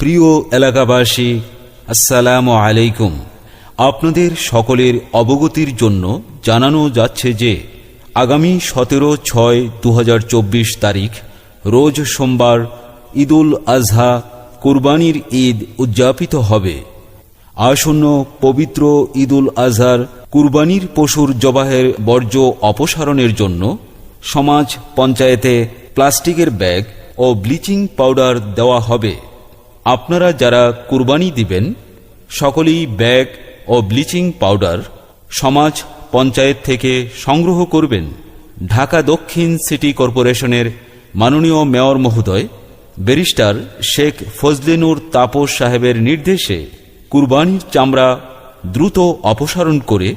প্রিয় এলাকাবাসী, আসসালামু আলাইকুম। আপনাদের সকলের অবগতির জন্য জানানো যাচ্ছে যে, আগামী সতেরো ছয় দু তারিখ, রোজ সোমবার ঈদুল আজহা কুরবানির ঈদ উদযাপিত হবে। আসন্ন পবিত্র ঈদুল আজহার কুরবানির পশুর জবাহের বর্জ্য অপসারণের জন্য সমাজ পঞ্চায়েতে প্লাস্টিকের ব্যাগ ও ব্লিচিং পাউডার দেওয়া হবে। আপনারা যারা কুরবানি দিবেন, সকলেই ব্যাগ ও ব্লিচিং পাউডার সমাজ পঞ্চায়েত থেকে সংগ্রহ করবেন। ঢাকা দক্ষিণ সিটি কর্পোরেশনের মাননীয় মেয়র মহোদয়, ব্যারিস্টার শেখ ফজলেনুর তাপস সাহেবের নির্দেশে কুরবানির চামড়া দ্রুত অপসারণ করে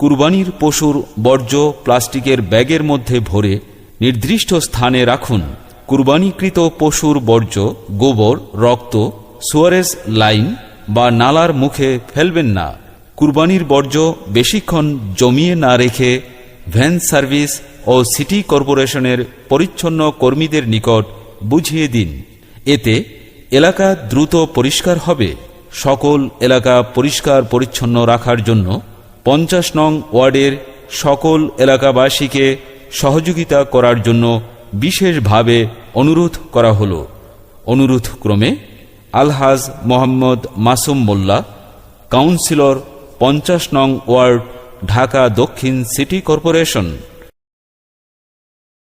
কুরবানির পশুর বর্জ্য প্লাস্টিকের ব্যাগের মধ্যে ভরে নির্দিষ্ট স্থানে রাখুন। কুরবানিকৃত পশুর বর্জ্য, গোবর, রক্ত, সুয়ারেজ লাইন বা নালার মুখে ফেলবেন না। কুরবানির বর্জ্য বেশিক্ষণ জমিয়ে না রেখে ভ্যান সার্ভিস ও সিটি কর্পোরেশনের পরিচ্ছন্ন কর্মীদের নিকট বুঝিয়ে দিন। এতে এলাকা দ্রুত পরিষ্কার হবে। সকল এলাকা পরিষ্কার পরিচ্ছন্ন রাখার জন্য পঞ্চাশ নং ওয়ার্ডের সকল এলাকাবাসীকে সহযোগিতা করার জন্য বিশেষভাবে অনুরোধ করা হল। অনুরোধ ক্রমে আলহাজ মোহাম্মদ মাসুম মোল্লা, কাউন্সিলর পঞ্চাশ নং ওয়ার্ড, ঢাকা দক্ষিণ সিটি কর্পোরেশন।